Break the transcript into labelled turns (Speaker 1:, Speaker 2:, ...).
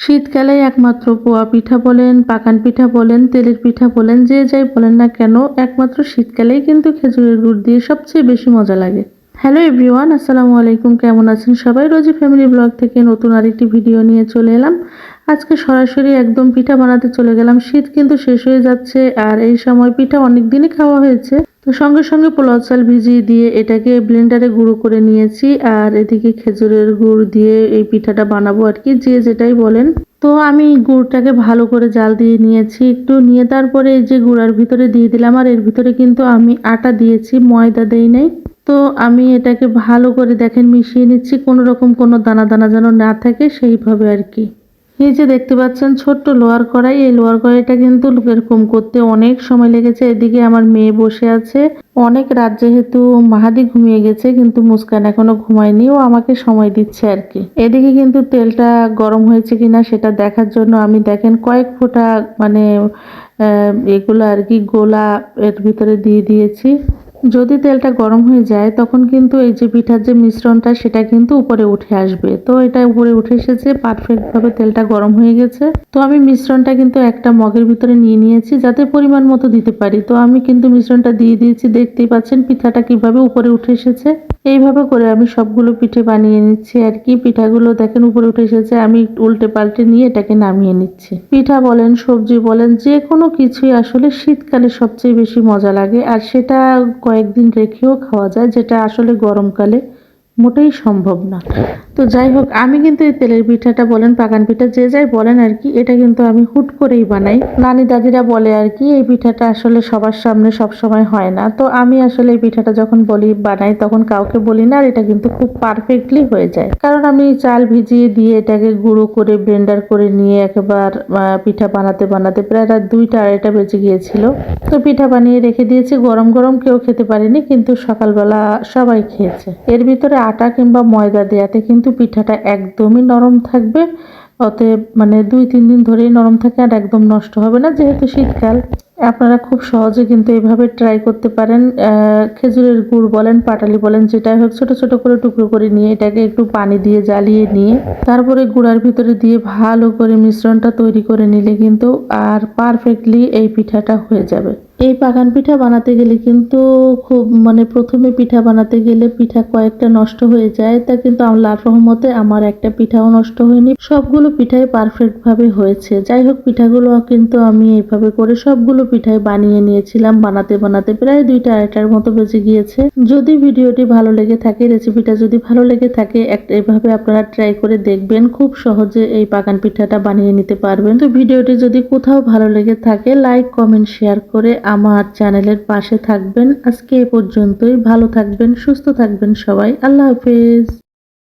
Speaker 1: শীতকালে একমাত্র পোয়া পিঠা বলেন, পাকান পিঠা বলেন, তেলের পিঠা বলেন, যে যাই বলেন না কেন, একমাত্র শীতকালেই কিন্তু খেজুরের গুড় দিয়ে সবচেয়ে বেশি মজা লাগে। হ্যালো এভরিওয়ান, আসসালামু আলাইকুম, কেমন আছেন সবাই? রোজি ফ্যামিলি ব্লগ থেকে নতুন আরেকটি ভিডিও নিয়ে চলে এলাম। আজকে সরাসরি একদম পিঠা বানাতে চলে গেলাম। শীত কিন্তু শেষ হয়ে যাচ্ছে, আর এই সময় পিঠা অনেক দিনই খাওয়া হয়েছে। সঙ্গে সঙ্গে পোলাও চাল ভিজিয়ে দিয়ে এটাকে ব্লেন্ডারে গুঁড়ো করে নিয়েছি আর এদিকে খেজুরের গুড় দিয়ে এই পিঠাটা বানাবো আর কি, যে যেটাই বলেন। তো আমি গুড়টাকে ভালো করে জাল দিয়ে নিয়েছি, একটু নিয়ে তারপরে এই যে গুঁড়ার ভিতরে দিয়ে দিলাম, আর এর ভিতরে কিন্তু আমি আটা দিয়েছি, ময়দা দেই নাই। তো আমি এটাকে ভালো করে দেখেন মিশিয়ে নিচ্ছি, কোনো রকম কোনো দানা দানা যেন না থাকে সেইভাবে আর কি। এই যে দেখতে পাচ্ছেন, ছোট্ট লোয়ার কড়াই। এই লোয়ার কড়াইটা কিন্তু এরকম করতে অনেক সময় লেগেছে। এদিকে আমার মেয়ে বসে আছে। অনেক রাত যেহেতু মাহাদি ঘুমিয়ে গেছে, কিন্তু মুস্কান এখনও ঘুমায়নি। ও আমাকে সময় দিচ্ছে আর কি। এদিকে কিন্তু তেলটা গরম হয়েছে কিনা সেটা দেখার জন্য আমি দেখেন কয়েক ফোঁটা মানে এগুলো আর কি গোলা এর ভিতরে দিয়ে দিয়েছি। যদি তেলটা গরম হয়ে যায়, তখন কিন্তু এই যে পিঠার যে মিশ্রণটা, সেটা কিন্তু উপরে উঠে আসবে। তো এটা উপরে উঠে এসেছে পারফেক্টভাবে তেলটা গরম হয়ে গেছে। তো আমি মিশ্রণটা কিন্তু একটা মগের ভিতরে নিয়ে নিয়েছি, যাতে পরিমাণ মতো দিতে পারি। তো আমি কিন্তু মিশ্রণটা দিয়ে দিয়েছি, দেখতেই পাচ্ছেন পিঠাটা কীভাবে উপরে উঠে এসেছে। এইভাবে করে আমি সবগুলো পিঠে বানিয়ে নিচ্ছি আর কি। পিঠাগুলো দেখেন উপরে উঠে এসেছে, আমি উল্টে পাল্টে নিয়ে এটাকে নামিয়ে নিচ্ছি। পিঠা বলেন, সবজি বলেন, যে কোনো কিছুই আসলে শীতকালে সবচেয়ে বেশি মজা লাগে আর সেটা কয়েকদিন রেখেও খাওয়া যায়, যেটা আসলে গরমকালে মোটেই সম্ভব না। তো যাই হোক, আমি কিন্তু এই তেলের পিঠাটা বলেন পাকান পিঠা, যে যাই বলেন আর কি, এটা কিন্তু আমি হুট করেই বানাই। নানি দাদিরা বলে আর কি, এই পিঠাটা আসলে সবার সামনে সব সময় হয় না। তো আমি আসলে এই পিঠাটা যখন বলি বানাই, তখন কাউকে বলি না, আর এটা কিন্তু খুব পারফেক্টলি হয়ে যায়। কারণ আমি চাল ভিজিয়ে দিয়ে এটাকে গুঁড়ো করে ব্লেন্ডার করে নিয়ে একেবার পিঠা বানাতে বানাতে প্রায় রাত দুইটা, আড়াইটা বেজে গিয়েছিল। তো পিঠা বানিয়ে রেখে দিয়েছি, গরম গরম কেউ খেতে পারেনি, কিন্তু সকালবেলা সবাই খেয়েছে। এর ভিতরে আটা কিংবা ময়দা দেওয়াতে কিন্তু পিঠাটা একদমই নরম থাকবে। অতএব মানে দুই, তিন দিন ধরেই নরম থাকে আর একদম নষ্ট হবে না। যেহেতু শীতকাল, আপনারা খুব সহজে কিন্তু এভাবে ট্রাই করতে পারেন। খেজুরের গুড় বলেন, পাটালি বলেন, যেটাই হোক, ছোট ছোট করে টুকরো করে নিয়ে এটাকে একটু পানি দিয়ে জ্বালিয়ে নিয়ে, তারপরে গুঁড়ার ভিতরে দিয়ে ভালো করে মিশ্রণটা তৈরি করে নিলে কিন্তু আর পারফেক্টলি এই পিঠাটা হয়ে যাবে। এই পাকান পিঠা বানাতে গেলে কিন্তু খুব মানে প্রথমে পিঠা বানাতে গেলে পিঠা কয়েকটা নষ্ট হয়ে যায়। তা কিন্তু আল্লাহর রহমতে আমার একটা পিঠাও নষ্ট হয়নি। সবগুলো পিঠাই পারফেক্ট ভাবে হয়েছে। যাই হোক, পিঠাগুলো কিন্তু আমি এইভাবে করে সবগুলো পিঠাই বানিয়ে নিয়েছিলাম। বানাতে বানাতে প্রায় দুইটা আড়াইটার মতো বেজে গিয়েছে। যদি ভিডিওটি ভালো লেগে থাকে রেসিপিটা যদি ভালো লেগে থাকে একটা এভাবে আপনারা ট্রাই করে দেখবেন। খুব সহজে এই পাকান পিঠাটা বানিয়ে নিতে পারবেন। তো ভিডিওটি যদি কোথাও ভালো লেগে থাকে লাইক কমেন্ট শেয়ার করে আমার চ্যানেলের পাশে থাকবেন। আজকে এ পর্যন্তই। ভালো থাকবেন সুস্থ থাকবেন সবাই। আল্লাহ হাফেজ।